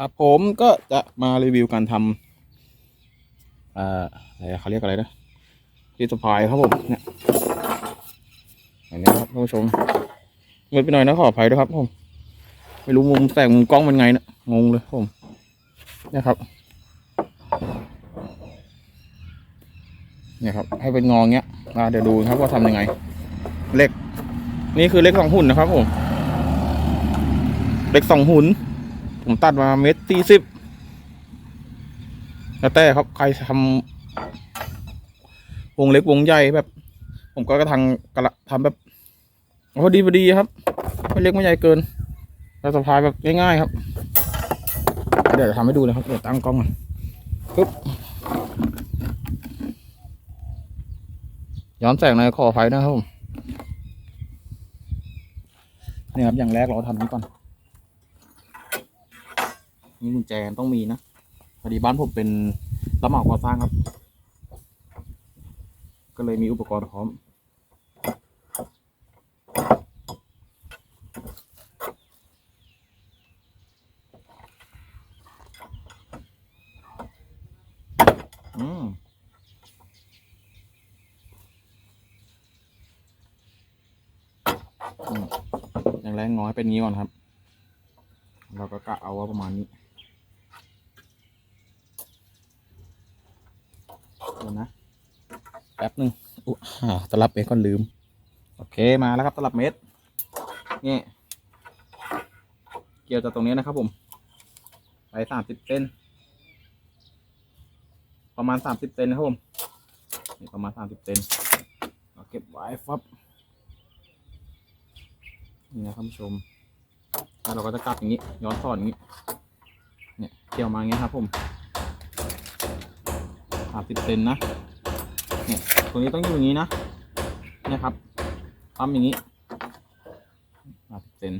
ครับผมก็จะมารีวิวการทำอ่าอะไรเขาเรียกอะไรนะที่สปายครับผมเนี่ยอย่างนี้ครับท่านผู้ชมมืดไปหน่อยนะขออภัยด้วยครับผมไม่รู้มุมแสงมุมกล้องเป็นไงนะงงเลยครับผมเนี่ยครับเนี่ยครับ ให้เป็นงองเงี้ยมาเดี๋ยวดูครับว่าทำยังไงเล็ก นี่คือเล็กสองหุ่นนะครับผมเล็กสองหุ่น ผมตัดมาเม็ดสี่สิบแล้วแต่ครับใครทำวงเล็กวงใหญ่แบบ ผมก็กระทังกระทำแบบพอดีพอดีครับไม่เล็กไม่ใหญ่เกินแล้วสะพายแบบง่ายๆครับ เดี๋ยวจะทำให้ดูนะครับเดี๋ยวตั้งกล้องก่อนปึ๊บย้อนแสงในอยขออภัยนะครับผมนี่ครับอย่างแรกเราทำนี้ก่อน นี่กุญแจต้องมีนะพอดีบ้านผมเป็นรับเหมาก่อสร้างครับ ก็เลยมีอุปกรณ์พร้อมอืมอย่างแรกงอให้เป็นงี้ก่อนครับ เราก็กะเอาว่าประมาณนี้ เดี๋ยวนะ แป๊บหนึ่งอุ๊ยอ่าตลับเมตรก็ลืม โอเคมาแล้วครับตลับเมตรนี่เกี่ยวจากตรงนี้นะครับผมไปสามสิบเซนประมาณสามสิบเซนนะครับผมนี่ประมาณสามสิบเซนเราเก็บไว้ฟับนี่นะท่านผู้ชมแล้วเราก็จะกลับอย่างนี้ ย้อนสอนอย่างนี้ เนี่ยเกี่ยวมาอย่างนี้ครับผมามสิบเซนนะเนี่ยตรงนี้ต้องอยู่อย่างนี้นะเนี่ยครับปั๊มอย่างนี้สามสิบเซน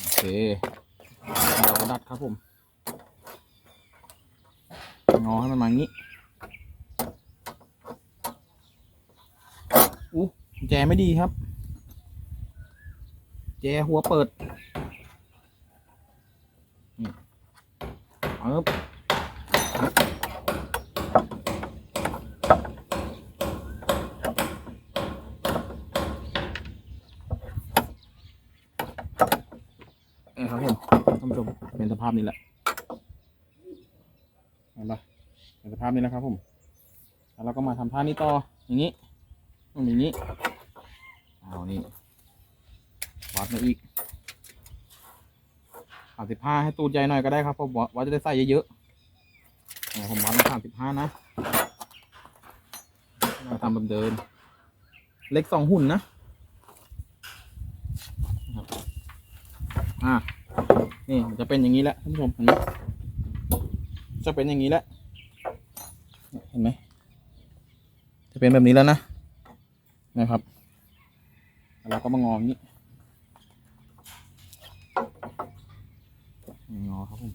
โอเคเราก็ดัดครับผมงอให้มันมาอย่างนี้อู้แจไม่ดีครับ แจหัวเปิด นี่ปึ๊บ นี่ครับผมท่านผู้ชมเป็นสภาพนี้แหละเห็นปะเป็นสภาพนี้แล้วครับผมแล้วเราก็มาทำท่านี้ต่ออย่างนี้อย่างนี้เอานี่วัดมาอีกสามสิบห้าให้ตูดใหญ่หน่อยก็ได้ครับเพราะว่าจะได้ใส่เยอะๆ ผมวัดมาสามสิบห้านะเราทำแบบเดิมเล็กสองหุ่นนะอ่านี่จะเป็นอย่างนี้แหละท่านผู้ชมเห็นไหมจะเป็นอย่างนี้แหละเนี่ยเห็นไหมจะเป็นแบบนี้แล้วนะนะครับแล้วเราก็มางออย่างนี้งอครับผม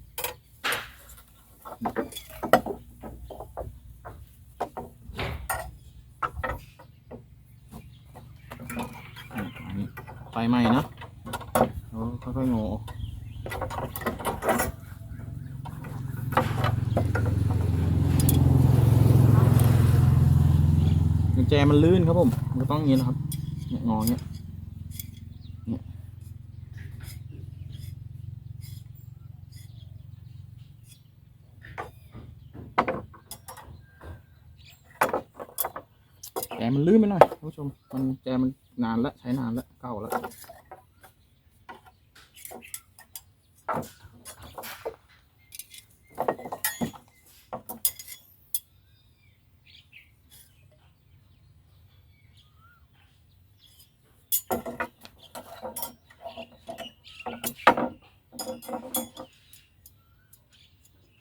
อะอันนี้ ไฟไหม้นะเราค่อยๆงอกุญแจมันลื่นครับผมมันก็ต้องอย่างนี้นะครับเนี่ยงอเงี้ย มันลื่นไปหน่อยท่านผู้ชม มันแจมันนานแล้วใช้นานแล้วเก่าแล้ว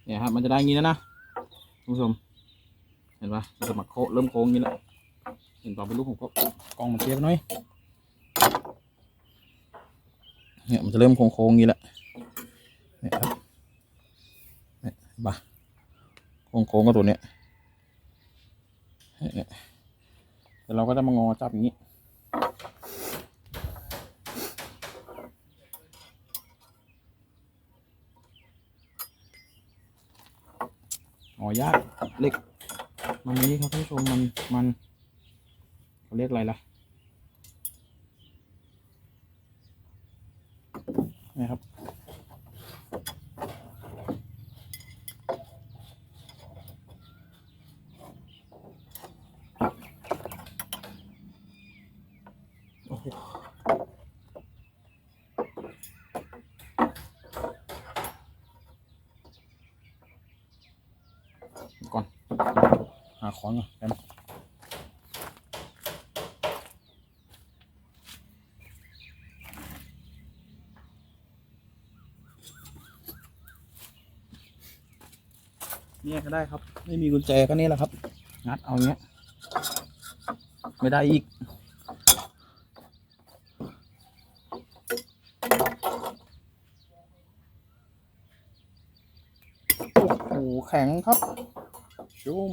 เนี่ยครับมันจะได้งนี้แล้วนะท่านผู้ชม เห็นปะมันจะมาโคเริ่มโค้งอย่างนี้แล้ว เห็นตอนเป็นลูกผมก็กองมันเทียบหน่อยเนี่ยมันจะเริ่มโค้งๆนี้แหละเนี่ยครับเนี่ยบ่าโค้งๆก็ตัวเนี้ยเนี่ยแต่เราก็จะมางอจับอย่างนี้อ๋อยากเล็กมันนี้ครับท่านผู้ชมมันมัน เรียกอะไรล่ะนะครับก่อน หาค้อนก่อนแป๊บนึง เนี่ยก็ได้ครับ ไม่มีกุญแจก็นี่แหละครับ งัดเอาเงี้ย ไม่ได้อีก โอ้โหแข็งครับ ชุ่ม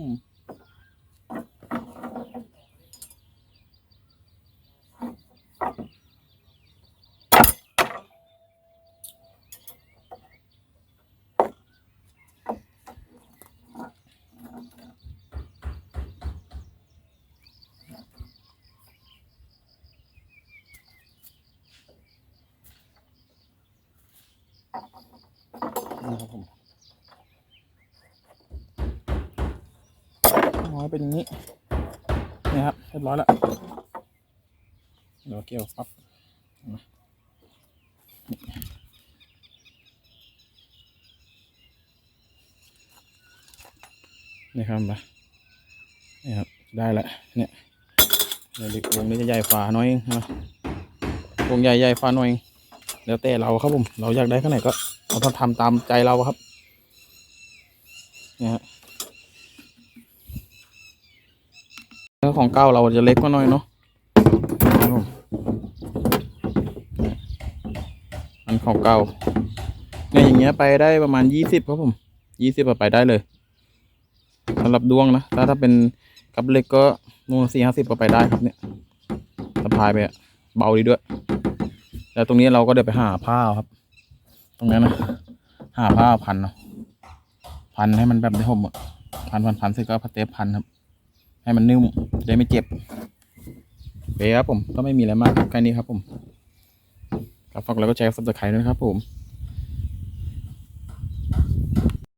นี่ครับผมน้อยเป็นอย่างนี้นี่ครับเรียบร้อยแล้วเดี๋ยวเกี่ยวปั๊บนี่ครับมานี่ครับได้แล้วเนี่ยเดี๋ยววงนี้จะใหญ่ฝาหน้อยเองนะวงใหญ่ใหญ่ฝาหน่อยเองแล้วแต่เราครับผมเราอยากได้แค่ไหนก็ เราต้องทำตามใจเราครับเนี่ยฮะแล้วของเก่าเราจะเล็กกว่าหน่อยเนาะอันของเก่าเนี่ยอย่างเงี้ยไปได้ประมาณยี่สิบครับผมยี่สิบไปได้เลยสำหรับดวงนะถ้าถ้าเป็นกับเล็กก็นู่นสี่ห้าสิบไปได้ครับเนี่ยสะพายไปอะเบาดีด้วย แล้วตรงนี้เราก็เดี๋ยวไปหาผ้าครับ ตรงนี้นะหาผ้าพันเนาะพันให้มันแบบได้ห่มอะพันพันพันเสร็จก็เอาพัดเทปพันครับ ให้มันนิ่มจะได้ไม่เจ็บไปครับผมก็ไม่มีอะไรมากแค่นี้ครับผมก็ฝากแล้วก็แชร์สับสไครต์ด้วยนะครับผม